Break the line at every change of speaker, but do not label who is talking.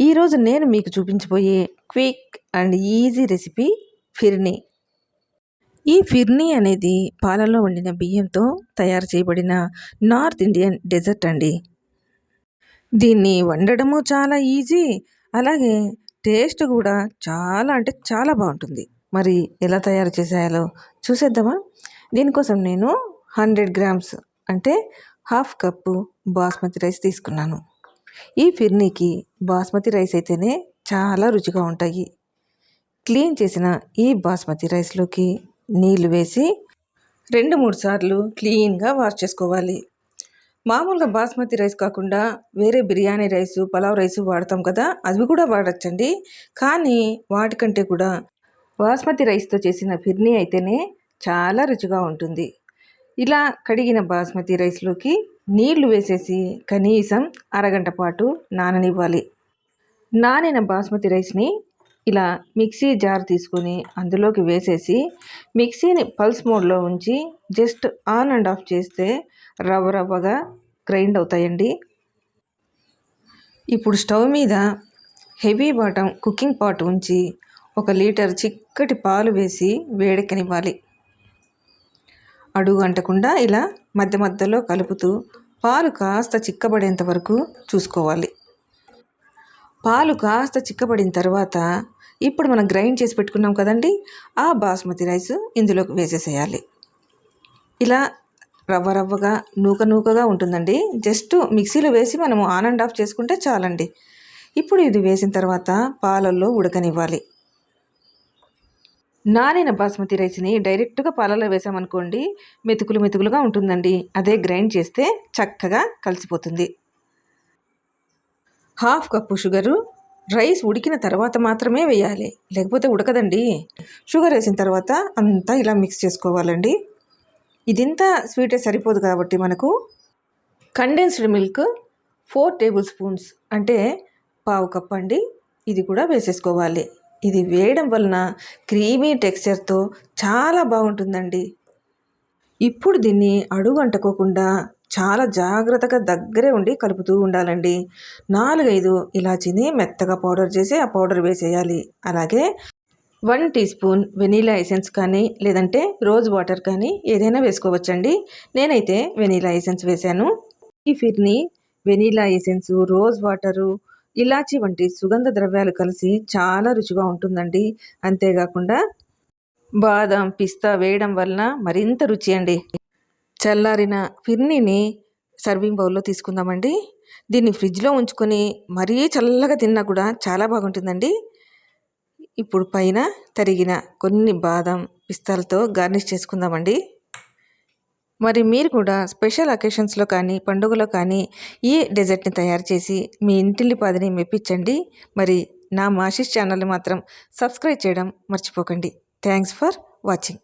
ఈరోజు నేను మీకు చూపించబోయే quick and easy recipe phirni. ఈ ఫిర్నీ అనేది పాలలో వండిన బియ్యంతో తయారు చేయబడిన నార్త్ ఇండియన్ డెజర్ట్ అండి. దీన్ని వండడము చాలా ఈజీ అలాగే టేస్ట్ కూడా చాలా అంటే చాలా బాగుంటుంది. మరి ఎలా తయారు చేసేయాలో చూసేద్దామా? దీనికోసం నేను హండ్రెడ్ గ్రామ్స్ అంటే హాఫ్ కప్పు బాస్మతి రైస్ తీసుకున్నాను. ఈ ఫిర్నీకి బాస్మతి రైస్ అయితేనే చాలా రుచిగా ఉంటాయి. క్లీన్ చేసిన ఈ బాస్మతి రైస్లోకి నీళ్ళు వేసి రెండు మూడు సార్లు క్లీన్గా వాష్ చేసుకోవాలి. మామూలుగా బాస్మతి రైస్ కాకుండా వేరే బిర్యానీ రైసు పలావ్ రైసు వాడతాం కదా అవి కూడా వాడచ్చండి. కానీ వాటికంటే కూడా బాస్మతి రైస్తో చేసిన ఫిర్నీ అయితేనే చాలా రుచిగా ఉంటుంది. ఇలా కడిగిన బాస్మతి రైస్లోకి నీళ్ళు వేసేసి కనీసం అరగంట పాటు నాననివ్వాలి. నానిన బాస్మతి రైస్ని ఇలా మిక్సీ జార్ తీసుకొని అందులోకి వేసేసి మిక్సీని పల్స్ మోడ్లో ఉంచి జస్ట్ ఆన్ అండ్ ఆఫ్ చేస్తే రవ్వ రవ్వగా గ్రైండ్ అవుతాయండి. ఇప్పుడు స్టవ్ మీద హెవీ బాటం కుకింగ్ పాట్ ఉంచి ఒక లీటర్ చిక్కటి పాలు వేసి వేడెక్కనివ్వాలి. అడుగు అంటకుండా ఇలా మధ్య మధ్యలో కలుపుతూ పాలు కాస్త చిక్కబడేంత వరకు చూసుకోవాలి. పాలు కాస్త చిక్కబడిన తర్వాత ఇప్పుడు మనం గ్రైండ్ చేసి పెట్టుకున్నాం కదండి ఆ బాస్మతి రైస్ ఇందులోకి వేసేసేయాలి. ఇలా రవ్వ రవ్వగా నూక నూకగా ఉంటుందండి. జస్ట్ మిక్సీలో వేసి మనము ఆన్ అండ్ ఆఫ్ చేసుకుంటే చాలండి. ఇప్పుడు ఇది వేసిన తర్వాత పాలల్లో ఉడకనివ్వాలి. నానిన బాస్మతి రైస్ని డైరెక్ట్గా పాలలో వేసామనుకోండి మెతుకులు మెతుకులుగా ఉంటుందండి. అదే గ్రైండ్ చేస్తే చక్కగా కలిసిపోతుంది. హాఫ్ కప్పు షుగరు రైస్ ఉడికిన తర్వాత మాత్రమే వేయాలి. లేకపోతే ఉడకదండి. షుగర్ వేసిన తర్వాత అంతా ఇలా మిక్స్ చేసుకోవాలండి. ఇదింతా స్వీటే సరిపోదు కాబట్టి మనకు condensed milk four tablespoons అంటే పావు కప్ అండి ఇది కూడా వేసేసుకోవాలి. ఇది వేయడం వలన క్రీమీ టెక్స్చర్తో చాలా బాగుంటుందండి. ఇప్పుడు దీన్ని అడుగు అంటుకోకుండా చాలా జాగ్రత్తగా దగ్గరే ఉండి కలుపుతూ ఉండాలండి. నాలుగైదు ఇలాచీని మెత్తగా పౌడర్ చేసి ఆ పౌడర్ వేసేయాలి. అలాగే one teaspoon vanilla essence కానీ లేదంటే రోజ్ వాటర్ కానీ ఏదైనా వేసుకోవచ్చండి. నేనైతే వెనీలా ఎసెన్స్ వేశాను. ఈ phirni vanilla essence rose water ఇలాచి వంటి సుగంధ ద్రవ్యాలు కలిసి చాలా రుచిగా ఉంటుందండి. అంతేకాకుండా బాదం పిస్తా వేయడం వలన మరింత రుచి అండి. చల్లారిన ఫిర్నీని సర్వింగ్ బౌల్లో తీసుకుందామండి. దీన్ని ఫ్రిడ్జ్లో ఉంచుకొని మరీ చల్లగా తిన్నా కూడా చాలా బాగుంటుందండి. ఇప్పుడు పైన తరిగిన కొన్ని బాదం పిస్తాలతో గార్నిష్ చేసుకుందామండి. మరి మీరు కూడా స్పెషల్ అకేషన్స్లో కానీ పండుగలో కానీ ఈ డెజర్ట్ని తయారు చేసి మీ ఇంటిల్లి పాదిని మెప్పించండి. మరి నా మాషిష్ ఛానల్ని మాత్రం సబ్స్క్రైబ్ చేయడం మర్చిపోకండి. Thanks for watching.